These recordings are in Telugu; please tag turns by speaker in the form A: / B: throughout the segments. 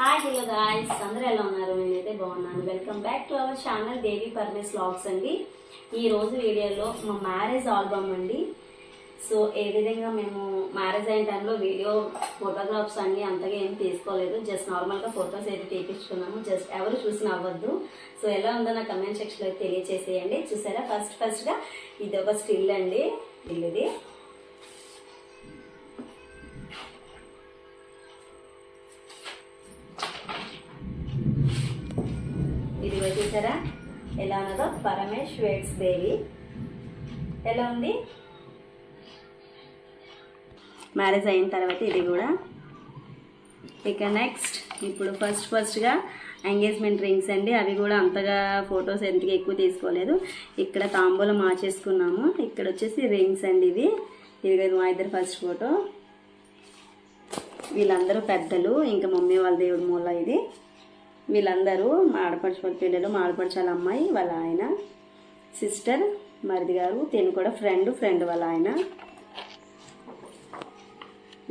A: హాయ్ హలో గాయస్ అందరూ ఎలా ఉన్నారు? నేనైతే బాగున్నాను welcome back to our channel Devi Paramesh vlogs అండి. ఈ రోజు వీడియోలో మా మ్యారేజ్ ఆల్బమ్ అండి. సో ఏ విధంగా మేము మ్యారేజ్ అయిన టైంలో వీడియో ఫోటోగ్రాఫ్స్ అన్నీ అంతగా ఏం తీసుకోలేదు. జస్ట్ నార్మల్గా ఫొటోస్ అయితే తీపించుకున్నాము జస్ట్ ఎవరు చూసి అవ్వద్దు. సో ఎలా ఉందో నా కమెంట్ సెక్షన్లో అయితే తెలియచేసేయండి. చూసారా? ఫస్ట్ ఫస్ట్గా ఇది ఒక స్టిల్ అండి. స్టిల్ ఇది. చూసారా? ఎలా ఉన్నదో? పరమేశ్ వేట్స్ దేవి ఎలా ఉంది? మ్యారేజ్ అయిన తర్వాత ఇది కూడా. ఇక నెక్స్ట్ ఇప్పుడు ఫస్ట్ ఫస్ట్గా ఎంగేజ్మెంట్ రింగ్స్ అండి. అవి కూడా అంతగా ఫొటోస్ ఎంతగా ఎక్కువ తీసుకోలేదు. ఇక్కడ తాంబూలం మార్చేసుకున్నాము. ఇక్కడ వచ్చేసి రింగ్స్ అండి ఇవి. ఇది మా ఇద్దరు ఫస్ట్ ఫోటో వీళ్ళందరూ పెద్దలు ఇంకా మమ్మీ వాళ్ళ దేవుడి మూల ఇది. వీళ్ళందరూ మా ఆడపడుచు పిల్లలు మా ఆడపడుచాల అమ్మాయి వాళ్ళ ఆయన సిస్టర్ మరిది గారు తిను కూడా ఫ్రెండ్ ఫ్రెండ్ వాళ్ళ ఆయన.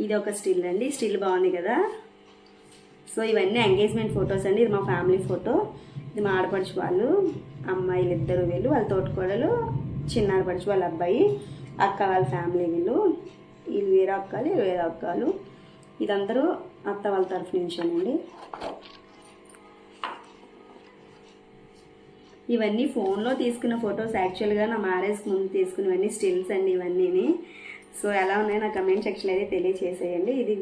A: ఇది ఒక స్టిల్ అండి. స్టిల్ బాగుంది కదా. సో ఇవన్నీ ఎంగేజ్మెంట్ ఫొటోస్ అండి. ఇది మా ఫ్యామిలీ ఫోటో. ఇది మా ఆడపడుచు వాళ్ళు అమ్మాయిలు ఇద్దరు వీళ్ళు వాళ్ళ తోటికోడలు చిన్న ఆడపడుచు వాళ్ళ అబ్బాయి అక్క వాళ్ళ ఫ్యామిలీ వీళ్ళు. వీళ్ళు వేరే అక్కలు వేరే అక్కలు ఇదందరూ అత్త వాళ్ళ తరఫు నుంచేనండి. ఇవన్నీ ఫోన్లో తీసుకున్న ఫొటోస్ యాక్చువల్గా నా మ్యారేజ్కి ముందు తీసుకున్నవన్నీ స్టిల్స్ అండి ఇవన్నీని. సో ఎలా ఉన్నాయో నా కమెంట్ సెక్షన్ అయితే తెలియచేసేయండి. ఇది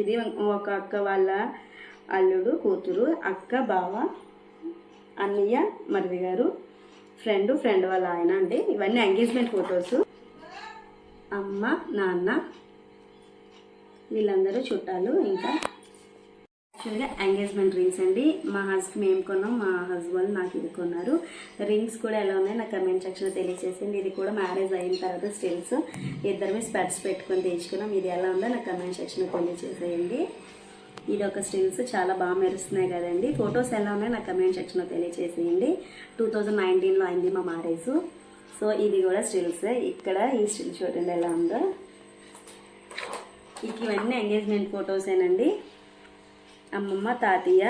A: ఇది ఒక అక్క వాళ్ళ అల్లుడు కూతురు అక్క బావ అన్నయ్య మరిది గారు ఫ్రెండ్ ఫ్రెండ్ వాళ్ళ ఆయన అండి. ఇవన్నీ ఎంగేజ్మెంట్ ఫొటోస్ అమ్మ నాన్న వీళ్ళందరూ చుట్టాలు ఇంకా యాక్చువల్గా ఎంగేజ్మెంట్ రింగ్స్ అండి. మా హస్బెండ్ మేము కొన్నాం మా హస్బెండ్ నాకు ఇది కొన్నారు. రింగ్స్ కూడా ఎలా ఉన్నాయి నాకు కమెంట్ సెక్షన్లో తెలియజేసింది ఇది కూడా మ్యారేజ్ అయిన తర్వాత స్టిల్స్. ఇద్దరిని స్పెట్స్ పెట్టుకొని తెచ్చుకున్నాం. ఇది ఎలా ఉందో నాకు కమెంట్ సెక్షన్లో తెలియజేసేయండి. ఇది ఒక స్టిల్స్. చాలా బాగా మెరుస్తున్నాయి కదండి. ఫొటోస్ ఎలా ఉన్నాయో నాకు కమెంట్ సెక్షన్లో తెలియజేసేయండి. టూ థౌజండ్ నైన్టీన్లో అయింది మా మ్యారేజ్. సో ఇది కూడా స్టిల్స్. ఇక్కడ ఈ స్టిల్ చూడండి ఎలా ఉందో. ఇక ఇవన్నీ ఎంగేజ్మెంట్ ఫొటోసేనండి. అమ్మమ్మ తాతయ్య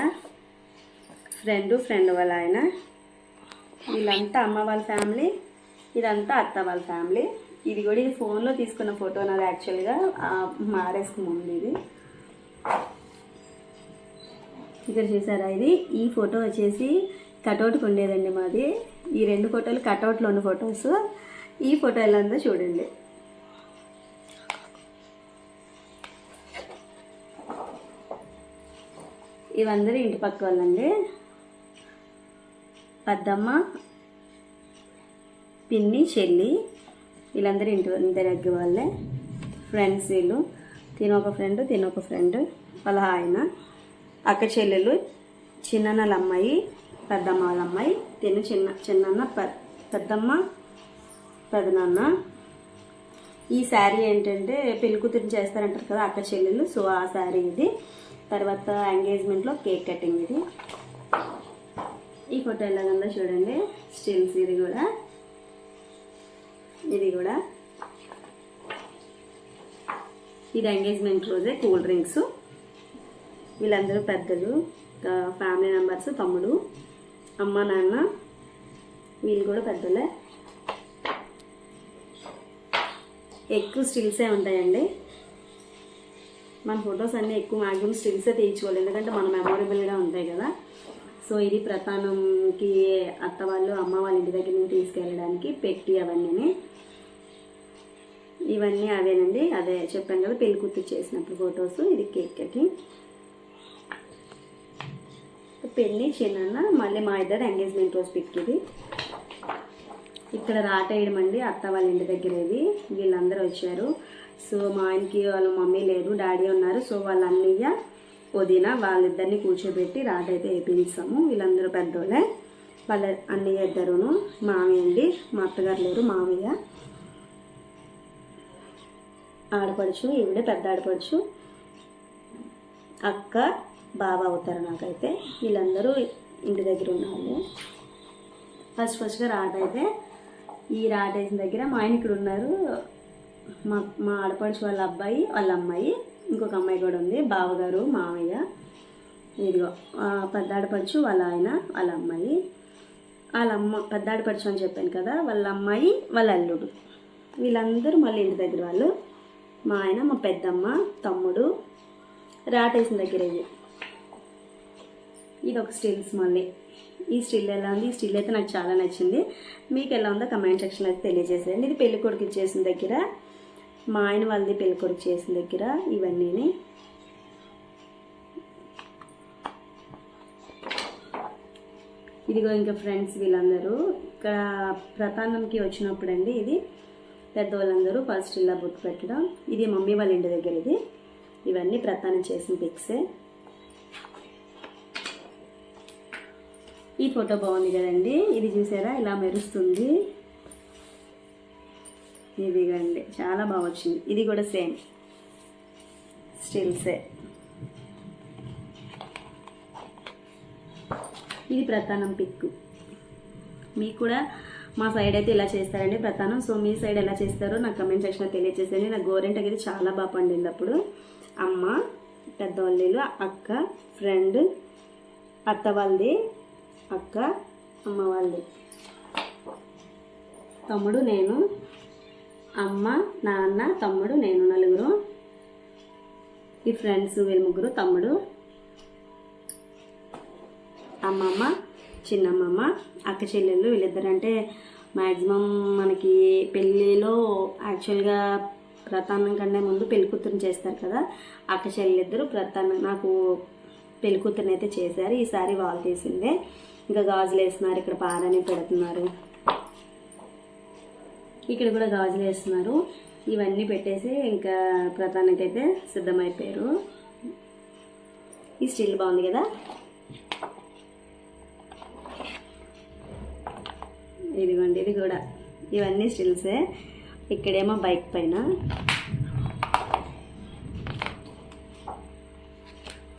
A: ఫ్రెండ్ ఫ్రెండ్ వాళ్ళ ఆయన. వీళ్ళంతా అమ్మ వాళ్ళ ఫ్యామిలీ ఇదంతా అత్త వాళ్ళ ఫ్యామిలీ ఇది కూడా ఇది ఫోన్లో తీసుకున్న ఫోటో నాది యాక్చువల్గా మ్యారేజ్కి ముందు ఇది. ఇక్కడ చూసారా ఇది? ఈ ఫోటో వచ్చేసి కటౌట్కి ఉండేదండి మాది. ఈ రెండు ఫోటోలు కటౌట్లో ఉన్న ఫొటోస్ ఈ ఫోటో ఎలా ఉందో చూడండి. ఇవందరూ ఇంటి పక్క వాళ్ళండి. పెద్దమ్మ పిన్ని చెల్లి వీళ్ళందరూ ఇంటి ఇంటి దగ్గర వాళ్ళే. ఫ్రెండ్స్ వీళ్ళు. తినొక ఫ్రెండ్ తినొక ఫ్రెండ్. వాళ్ళ ఆయన అక్క చెల్లెలు చిన్నన్నల అమ్మాయి పెద్దమ్మ వాళ్ళ అమ్మాయి తిను చిన్న చిన్నన్న పెద్దమ్మ పెదనాన్న. ఈ శారీ ఏంటంటే పెళ్ళి కూతురు చేస్తారంటారు కదా అక్క చెల్లెలు. సో ఆ శారీ ఇది. తర్వాత ఎంగేజ్మెంట్లో కేక్ కటింగ్ ఇది. ఈ ఫోటో ఎలాగందో చూడండి. స్టిల్స్ ఇది కూడా. ఇది కూడా. ఇది ఎంగేజ్మెంట్ రోజే కూల్ డ్రింక్స్ వీళ్ళందరూ పెద్దలు ఫ్యామిలీ మెంబర్స్ తమ్ముడు అమ్మ నాన్న వీళ్ళు కూడా పెద్దలే. ఎక్కువ స్టిల్సే ఉంటాయండి. మన ఫొటోస్ అన్నీ ఎక్కువ మ్యాక్సిమం స్టిల్సే తీయించుకోవాలి. ఎందుకంటే మన మెమొరబుల్గా ఉంటాయి కదా. సో ఇది ప్రధానంకి అత్త వాళ్ళు అమ్మ వాళ్ళ ఇంటి దగ్గర నుంచి తీసుకెళ్ళడానికి పెట్టి అవన్నీ ఇవన్నీ అవేనండి. అదే చెప్పాను కదా పెళ్ళి కూతురు చేసినప్పుడు ఫొటోస్ ఇది కేక్ కటింగ్ పెళ్ళి చిన్న మళ్ళీ మా ఇద్దరు ఎంగేజ్మెంట్ రోజు పిక్ ఇది ఇక్కడ రాటేయడం అండి అత్త వాళ్ళ ఇంటి దగ్గర ఇది. వీళ్ళందరూ వచ్చారు. సో మా ఆయనకి వాళ్ళ మమ్మీ లేదు డాడీ ఉన్నారు. సో వాళ్ళ అన్నయ్య వదిన వాళ్ళిద్దరిని కూర్చోబెట్టి రాట అయితే వేయించాము వీళ్ళందరూ పెద్దోళ్ళే. వాళ్ళ అన్నయ్య ఇద్దరును మామయ్య అండి. మా అత్తగారు లేరు మామయ్య. ఆడపడుచు ఈవిడే పెద్ద ఆడపడుచు. అక్క బావ అవుతారు నాకైతే. వీళ్ళందరూ ఇంటి దగ్గర ఉన్నారు. ఫస్ట్ ఫస్ట్గా రాట అయితే ఈ రాట వేసిన దగ్గర మా ఆయన ఇక్కడ ఉన్నారు. మా మా ఆడపడుచు వాళ్ళ అబ్బాయి వాళ్ళ అమ్మాయి ఇంకొక అమ్మాయి కూడా ఉంది బావగారు మామయ్య. ఇదిగో పెద్ద ఆడపడుచు వాళ్ళ ఆయన వాళ్ళ అమ్మాయి. వాళ్ళ అమ్మ పెద్ద ఆడపడుచు అని చెప్పాను కదా వాళ్ళ అమ్మాయి వాళ్ళ అల్లుడు. వీళ్ళందరూ మళ్ళీ ఇంటి దగ్గర వాళ్ళు. మా ఆయన మా పెద్దమ్మ తమ్ముడు రాటేసిన దగ్గర ఇది ఇది ఒక స్టిల్స్ మళ్ళీ. ఈ స్టిల్ ఎలా ఉంది? ఈ స్టిల్ అయితే నాకు చాలా నచ్చింది. మీకు ఎలా ఉందో కమెంట్ సెక్షన్ అయితే తెలియజేసేయండి. ఇది పెళ్ళికొడుకు కొడుకు దగ్గర మా ఆయన వాళ్ళది పెళ్ళికొడుకు చేసిన దగ్గర ఇవన్నీ ఇదిగో ఇంకా ఫ్రెండ్స్ వీళ్ళందరూ. ఇక్కడ ప్రతానంకి వచ్చినప్పుడు అండి ఇది. పెద్దవాళ్ళందరూ ఫస్ట్ ఇలా బొట్టు పెట్టడం. ఇది మమ్మీ వాళ్ళ ఇంటి దగ్గర ఇది. ఇవన్నీ ప్రతానం చేసిన పిక్సే ఈ ఫోటో బాగుంది కదండి. ఇది చూసారా? ఇలా మెరుస్తుంది. ఇదిగండి చాలా బాగా వచ్చింది. ఇది కూడా సేమ్. స్టిల్సే ఇది ప్రధానం పిక్ మీకు కూడా మా సైడ్ అయితే ఇలా చేస్తారండి ప్రధానం సో మీ సైడ్ ఎలా చేస్తారో నాకు కమెంట్ సెక్షన్లో తెలియజేసేయండి. నాకు గోరెంటకి అయితే చాలా బాగా పండింది అప్పుడు. అమ్మ పెద్దవాళ్ళు అక్క ఫ్రెండ్ అత్త వాళ్ళది అక్క అమ్మ వాళ్ళది. తమ్ముడు నేను అమ్మ నాన్న తమ్ముడు నేను నలుగురు. ఈ ఫ్రెండ్స్ వీళ్ళ ముగ్గురు తమ్ముడు అమ్మమ్మ చిన్నమ్మమ్మ అక్క చెల్లెళ్ళు వీళ్ళిద్దరంటే మ్యాక్సిమం మనకి పెళ్ళిలో యాక్చువల్గా ప్రతానం కంటే ముందు పెళ్ళి కూతురుని చేస్తారు కదా. అక్క చెల్లెలిద్దరు ప్రతానం నాకు పెళ్ళి కూతురుని అయితే చేశారు. ఈసారి వాళ్ళు తీసిందే ఇంకా గాజులు వేస్తున్నారు ఇక్కడ పారని పెడుతున్నారు. ఇక్కడ కూడా గాజులు వేస్తున్నారు. ఇవన్నీ పెట్టేసి ఇంకా ప్రధానికైతే సిద్ధమైపోయారు. ఈ స్టిల్ బాగుంది కదా? ఇదిగోండి ఇది కూడా. ఇవన్నీ స్టిల్సే. ఇక్కడేమో బైక్ పైన.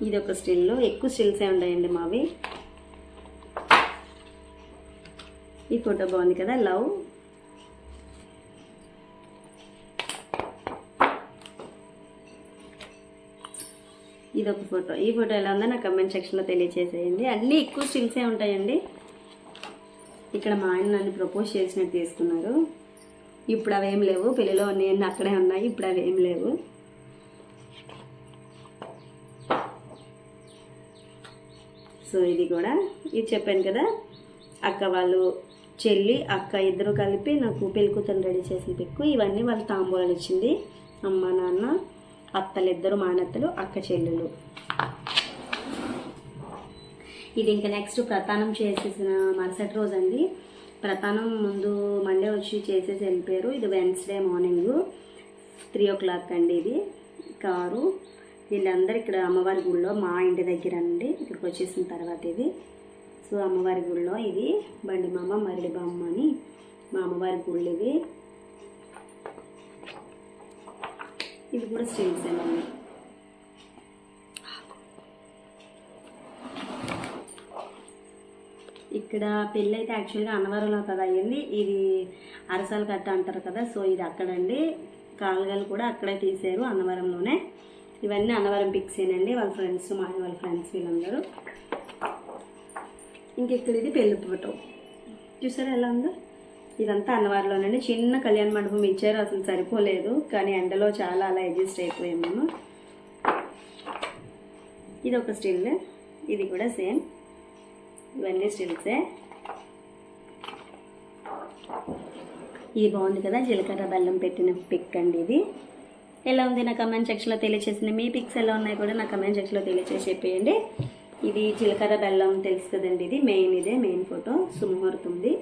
A: ఇది ఒక స్టిల్. ఎక్కువ స్టిల్సే ఉన్నాయండి మావి. ఈ ఫోటో బాగుంది కదా? లవ్. ఇది ఒక ఫోటో. ఈ ఫోటో ఎలా ఉందో నా కమెంట్ సెక్షన్లో తెలియచేసేయండి. అన్నీ ఎక్కువ స్టిల్సే ఉంటాయండి. ఇక్కడ మా ఆయన నన్ను ప్రపోజ్ చేసినట్టు తీసుకున్నారు ఇప్పుడు అవేం లేవు. పెళ్ళిలో ఉన్నాయండి అక్కడే ఉన్నాయి. ఇప్పుడు అవేం లేవు. సో ఇది కూడా. ఇది చెప్పాను కదా అక్క వాళ్ళు చెల్లి అక్క ఇద్దరు కలిపి నాకు పెళ్ళి కూతురు రెడీ చేసిన పిక్కు. ఇవన్నీ వాళ్ళు తాంబూలాలు ఇచ్చింది. అమ్మ నాన్న అత్తలు ఇద్దరు మానత్తలు అక్క చెల్లెలు. ఇది ఇంకా నెక్స్ట్ ప్రతానం చేసేసిన మరుసటి రోజు అండి ప్రతానం ముందు మండే వచ్చి చేసేసి వెళ్ళిపోయారు. ఇది Wednesday morning three o'clock అండి ఇది. కారు. వీళ్ళందరూ ఇక్కడ అమ్మవారి గుడిలో మా ఇంటి దగ్గర అండి ఇక్కడికి వచ్చేసిన తర్వాత ఇది. సో అమ్మవారి గుడిలో ఇది. బండి మామ మరడి బామ్మ అని మా అమ్మవారి గుళ్ళు ఇవి ఇది కూడా స్టీల్స్ అండి ఇక్కడ పెళ్ళి అయితే యాక్చువల్గా అన్నవరంలో కదా అయ్యింది. ఇది అరసాలు కట్ట అంటారు కదా సో ఇది అక్కడండి. కాలుగలు కూడా అక్కడే తీసారు అన్నవరంలోనే. ఇవన్నీ అన్నవరం పిక్సేనండి వాళ్ళ ఫ్రెండ్స్ మా వాళ్ళ ఫ్రెండ్స్ వీళ్ళందరూ. ఇంకెక్కడ ఇది పెళ్ళి ఫోటో. చూసారా ఎలా ఉందో? ఇదంతా అన్నవారిలోనండి చిన్న కళ్యాణ మండపం ఇచ్చారు అసలు సరిపోలేదు కానీ ఎండలో చాలా అలా అడ్జస్ట్ అయిపోయాం మేము. ఇది ఒక స్టిల్ ఇది కూడా సేమ్. ఇవన్నీ స్టిల్సే. ఇది బాగుంది కదా జీలకర్ర బెల్లం పెట్టిన పిక్ అండి ఇది. ఎలా ఉంది నా కమెంట్ సెక్షన్లో తెలియచేసింది మీ పిక్స్ ఎలా ఉన్నాయి కూడా నా కమెంట్ సెక్షన్లో తెలియచేసి చెప్పేయండి. ఇది జీలకర్ర బెల్లం తెలుసు కదండి ఇది మెయిన్ ఇదే మెయిన్ ఫోటో సుముహూర్తుంది.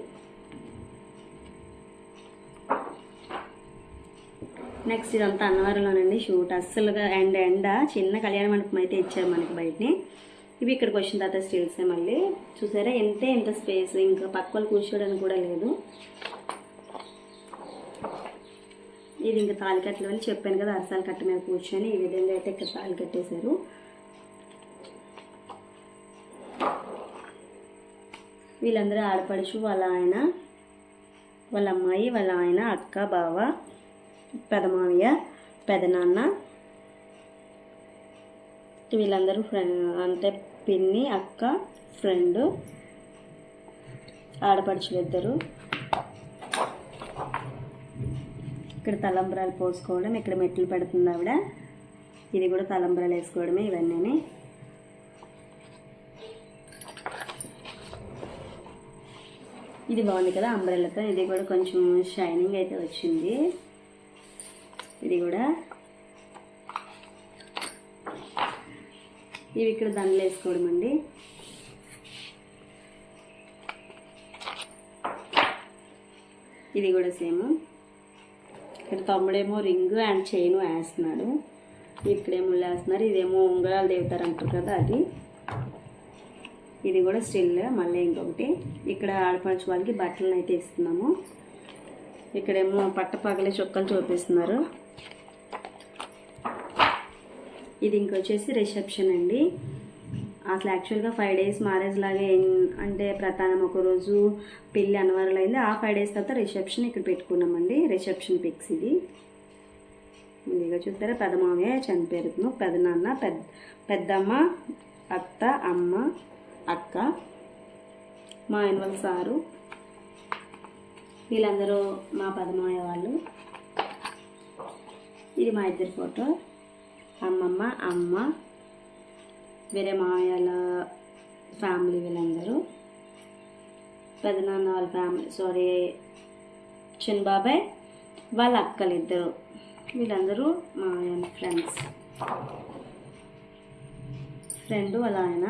A: నెక్స్ట్ ఇదంతా అన్నవరంలోనండి. షూట్ అస్సలుగా ఎండ ఎండ చిన్న కళ్యాణ మండపం అయితే ఇచ్చారు మనకి బయటని. ఇవి ఇక్కడికి వచ్చిన తర్వాత స్టిల్సే మళ్ళీ. చూసారా? ఎంతే ఎంత స్పేస్ ఇంకా పక్క వాళ్ళు కూర్చోడానికి కూడా లేదు. ఇది ఇంకా తాలికట్లు అని చెప్పాను కదా. అరసాల కట్ట మీద కూర్చొని ఈ విధంగా అయితే ఇక్కడ తాళి కట్టేశారు. వీళ్ళందరూ ఆడపడుచు వాళ్ళ ఆయన వాళ్ళ అమ్మాయి వాళ్ళ ఆయన అక్క బావ. పెదమావయ్య పెదనాన్న వీళ్ళందరూ ఫ్రెండ్ అంటే పిన్ని అక్క ఫ్రెండ్ ఆడపడుచులు ఇద్దరు. ఇక్కడ తలంబ్రాలు పోసుకోవడం ఇక్కడ మెట్లు పెడుతుంది ఆవిడ. ఇది కూడా తలంబ్రాలు వేసుకోవడమే ఇవన్నీ ఇది బాగుంది కదా అంబ్రెల్లతో. ఇది కూడా కొంచెం షైనింగ్ అయితే వచ్చింది. ఇది కూడా. ఇవి ఇక్కడ దండలు వేసుకోవడం అండి. ఇది కూడా సేమ్. ఇక్కడ తమ్ముడేమో రింగ్ అండ్ చైన్ వేస్తున్నాడు. ఇక్కడేమో వేస్తున్నారు. ఇదేమో ఉంగరాలు దేవుతారు అంటారు కదా అది. ఇది కూడా స్టిల్ మళ్ళీ ఇంకొకటి. ఇక్కడ ఆడపడుచు వాళ్ళకి బట్టలను అయితే ఇస్తున్నాము. ఇక్కడేమో పట్ట పగలే చూపిస్తున్నారు. ఇది ఇంకొచ్చేసి రిసెప్షన్ అండి. అసలు యాక్చువల్గా ఫైవ్ డేస్ మ్యారేజ్ లాగే అంటే ప్రధానం ఒక రోజు పెళ్ళి అనవరలు అయింది ఆ ఫైవ్ డేస్ తర్వాత రిసెప్షన్ ఇక్కడ పెట్టుకున్నామండి. రిసెప్షన్ పిక్స్ ఇది. ఇదిగో చూస్తారా పెద్ద మామయ్య చనిపోయారు పెదనాన్న పెద్ద పెద్దమ్మ అత్త అమ్మ అక్క మా ఆయన వాళ్ళ సారు. వీళ్ళందరూ మా పెదమాయ వాళ్ళు. ఇది మా ఇద్దరి ఫోటో. అమ్మమ్మ అమ్మ వేరే మామయ్యల ఫ్యామిలీ వీళ్ళందరూ. పెదనాన్న వాళ్ళ ఫ్యామిలీ సారీ చిన్న బాబాయ్ వాళ్ళ అక్కలు ఇద్దరు వీళ్ళందరూ మా ఆయన ఫ్రెండ్స్ ఫ్రెండ్ వాళ్ళ ఆయన.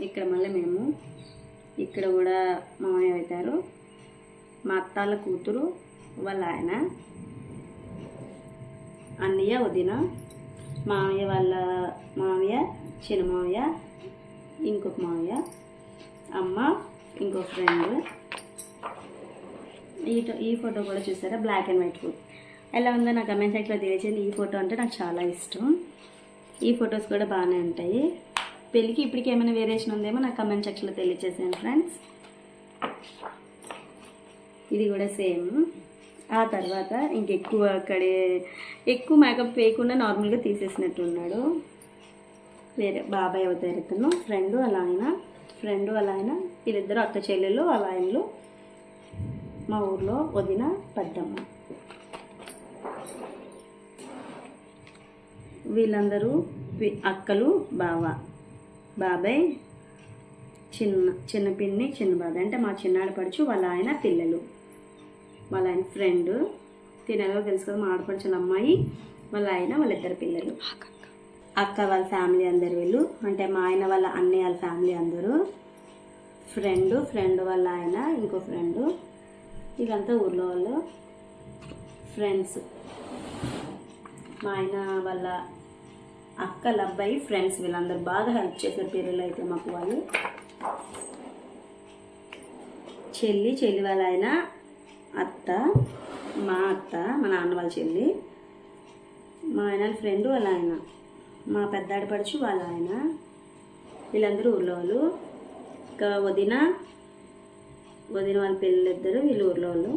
A: ఇక్కడ మళ్ళీ మేము ఇక్కడ కూడా మామయ్య అవుతారు. మా అత్తాల కూతురు వాళ్ళ ఆయన. అన్నయ్య వదిన. మామయ్య వాళ్ళ మామయ్య చిన్న మామయ్య ఇంకొక మామయ్య అమ్మ ఇంకో ఫ్రెండ్ ఈ ఈ ఫోటో కూడా చూసారా? Black and white photo. ఎలా ఉందో నా కమెంట్ సెక్షన్లో తెలియజేయండి. ఈ ఫోటో అంటే నాకు చాలా ఇష్టం. ఈ ఫొటోస్ కూడా బాగానే ఉంటాయి. పెళ్ళికి ఇప్పటికి ఏమైనా వేరియేషన్ ఉందేమో నాకు కమెంట్ సెక్షన్లో తెలియజేసాను ఫ్రెండ్స్ ఇది కూడా సేమ్ ఆ తర్వాత ఇంకెక్కువ అక్కడే ఎక్కువ మేకప్ వేయకుండా నార్మల్గా తీసేసినట్టు ఉన్నాడు వేరే బాబాయ్ అవుతారు ఇతను ఫ్రెండ్ అలా ఆయన ఫ్రెండ్ అలా ఆయన వీళ్ళిద్దరు అక్క చెల్లెలు అలా ఆయనలు. మా ఊర్లో వదిన పెద్దమ్మ. వీళ్ళందరూ అక్కలు బావ. బాబాయ్ చిన్న చిన్న పిన్ని చిన్న బాబాయ్. అంటే మా చిన్నాడు పడుచు వాళ్ళ ఆయన పిల్లలు. వాళ్ళ ఆయన ఫ్రెండ్ తినలో తెలుసు కదా మా ఆడపడుచుల అమ్మాయి వాళ్ళ ఆయన వాళ్ళిద్దరు పిల్లలు. అక్క వాళ్ళ ఫ్యామిలీ అందరు వీళ్ళు. అంటే మా ఆయన వాళ్ళ అన్నయ్య వాళ్ళ ఫ్యామిలీ అందరూ. ఫ్రెండ్ ఫ్రెండ్ వాళ్ళ ఆయన ఇంకో ఫ్రెండ్ ఇదంతా ఊర్లో వాళ్ళు. ఫ్రెండ్స్ మా ఆయన వాళ్ళ అక్కల అబ్బాయి ఫ్రెండ్స్ వీళ్ళందరూ బాగా హెల్ప్ చేశారు పిల్లలు అయితే మాకు వాళ్ళు. చెల్లి చెల్లి వాళ్ళ ఆయన అత్త మా అత్త మా నాన్న వాళ్ళ చెల్లి మా ఆయన ఫ్రెండ్ వాళ్ళ ఆయన మా పెద్దాడి పడుచు వాళ్ళ ఆయన వీళ్ళందరూ ఊర్లో వాళ్ళు. ఇంకా వదిన వదిన వాళ్ళ పిల్లలు ఇద్దరు వీళ్ళు ఊర్లో వాళ్ళు.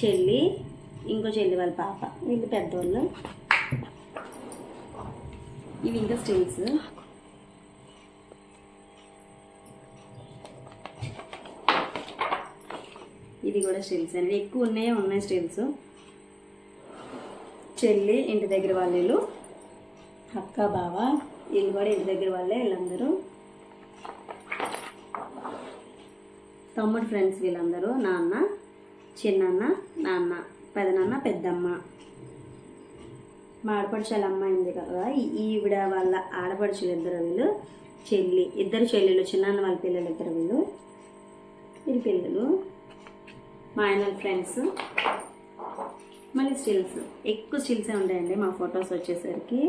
A: చెల్లి ఇంకో చెల్లి వాళ్ళ పాప వీళ్ళు పెద్దోళ్ళు. ఇవి ఇంకా స్టిల్స్ ఇది కూడా స్టిల్స్ అండి. ఎక్కువ ఉన్నాయే? ఉన్నాయి స్టిల్స్. చెల్లి ఇంటి దగ్గర వాళ్ళ అక్క బావ వీళ్ళు కూడా ఇంటి దగ్గర వాళ్ళే వీళ్ళందరూ. తమ్ముడు ఫ్రెండ్స్ వీళ్ళందరూ నాన్న చిన్నన్న నాన్న పెదనాన్న పెద్దమ్మ. మా ఆడపడుచుల అమ్మాయి కదా ఈవిడ వాళ్ళ ఆడపడుచులు ఇద్దరు వీళ్ళు చెల్లి ఇద్దరు చెల్లెలు చిన్నాన్న వాళ్ళ పిల్లలు ఇద్దరు వీళ్ళు. వీళ్ళ పిల్లలు. మా ఆయన ఫ్రెండ్స్. మళ్ళీ స్టిల్స్. ఎక్కువ స్టిల్సే ఉంటాయండి మా ఫొటోస్ వచ్చేసరికి.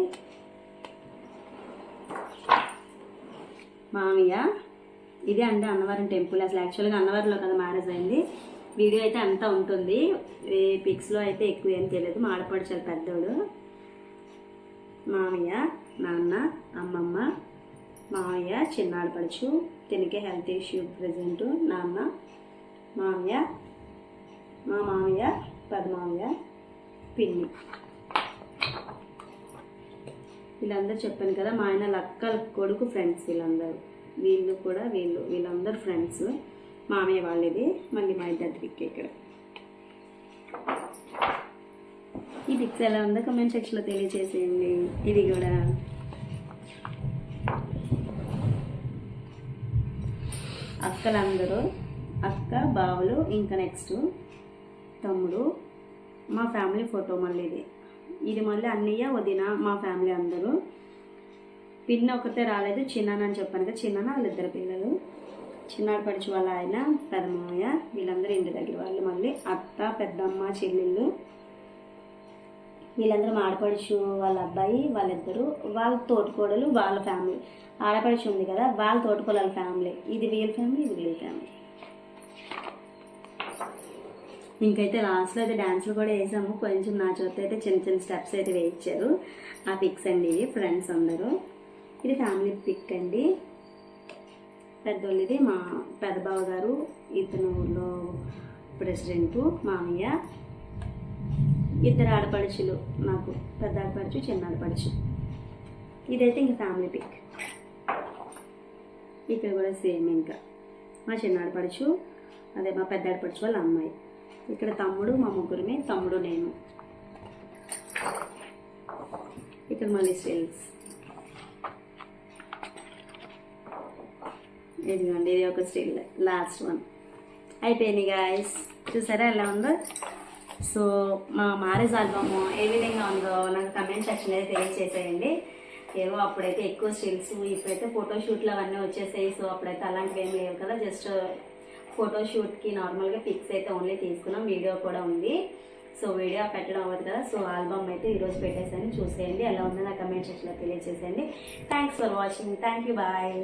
A: మామయ్య ఇదే అండి అన్నవరం టెంపుల్. అసలు యాక్చువల్గా అన్నవరంలో కదా మ్యారేజ్ అయింది. వీడియో అయితే అంతా ఉంటుంది. పిక్స్లో అయితే ఎక్కువ ఏం తెలియదు. మా ఆడపడుచారు పెద్దోడు. మామయ్య నాన్న అమ్మమ్మ మామయ్య చిన్న ఆడపడుచు తినకే హెల్త్ ఇష్యూ ప్రజెంట్ నాన్న మామయ్య మా మామయ్య పద్మామయ్య పిన్ని. వీళ్ళందరూ చెప్పాను కదా మా ఆయన లక్కల కొడుకు ఫ్రెండ్స్ వీళ్ళందరూ. వీళ్ళు కూడా వీళ్ళు వీళ్ళందరూ ఫ్రెండ్స్ మామయ్య వాళ్ళది మళ్ళీ మా ఇద్దరి పిక్ ఇక్కడ. ఈ పిక్స్ ఎలా ఉందో కమెంట్ సెక్షన్లో తెలియజేసేయండి ఇది కూడా. అక్కలందరూ అక్క బావలు ఇంకా నెక్స్ట్ తమ్ముడు మా ఫ్యామిలీ ఫోటో మళ్ళీ ఇది. ఇది మళ్ళీ అన్నయ్య వదిన మా ఫ్యామిలీ అందరూ. పిన్న ఒకతే రాలేదు చిన్నాన్న అని చెప్పాను కదా చిన్నాన్న వాళ్ళిద్దరు పిల్లలు. చిన్నాడు పడిచి వాళ్ళ ఆయన పెదమామయ్య వీళ్ళందరూ ఇంటి దగ్గర వాళ్ళు మళ్ళీ అత్త పెద్దమ్మ చెల్లెళ్ళు. వీళ్ళందరూ ఆడపడుచు వాళ్ళ అబ్బాయి వాళ్ళిద్దరు వాళ్ళ తోటికోడలు వాళ్ళ ఫ్యామిలీ. ఆడపడుచు ఉంది కదా వాళ్ళ తోటికోడల ఫ్యామిలీ. ఇది వీళ్ళ ఫ్యామిలీ ఇది వీళ్ళ ఫ్యామిలీ. ఇంకైతే లాస్ట్లో అయితే డ్యాన్స్లు కూడా వేసాము. కొంచెం నా చేత అయితే చిన్న చిన్న స్టెప్స్ అయితే వేయించారు. ఆ పిక్స్ అండి ఇవి ఫ్రెండ్స్ అందరూ. ఇది ఫ్యామిలీ పిక్ అండి. పెద్దోళ్ళది మా పెద్దబావ గారు ఇతను ఊళ్ళో ప్రెసిడెంట్ మామయ్య. ఇద్దరు ఆడపడుచులు నాకు పెద్ద ఆడపడుచు చిన్న ఆడపడుచు. ఇదైతే ఇంకా ఫ్యామిలీ పిక్ ఇక్కడ కూడా సేమ్ ఇంకా. మా చిన్న ఆడపడుచు అదే మా పెద్ద ఆడపడుచు వాళ్ళ అమ్మాయి. ఇక్కడ తమ్ముడు మా ముగ్గురమే. తమ్ముడు నేను. ఇక్కడ మళ్ళీ స్టిల్స్ ఇదిగోండి ఇది ఒక స్టిల్ లాస్ట్ వన్ అయిపోయింది గాయస్ చూసారా ఎలా ఉందో? సో మా మ్యారేజ్ ఆల్బమ్ ఏ విధంగా ఉందో నాకు కమెంట్ సెక్షన్ అయితే తెలియచేసేయండి. ఏవో అప్పుడైతే ఎక్కువ స్టిల్స్ ఇప్పుడైతే ఫోటోషూట్లు అవన్నీ వచ్చేసాయి. సో అప్పుడైతే అలాంటివి ఏం లేవు కదా. జస్ట్ ఫోటోషూట్కి నార్మల్గా పిక్స్ అయితే ఓన్లీ తీసుకున్నాం. వీడియో కూడా ఉంది. సో వీడియో పెట్టడం అవ్వదు కదా. సో ఆల్బమ్ అయితే ఈరోజు పెట్టేసాను చూసేయండి. ఎలా ఉందో నా కమెంట్ సెక్షన్లో తెలియజేసేయండి. Thanks for watching thank you bye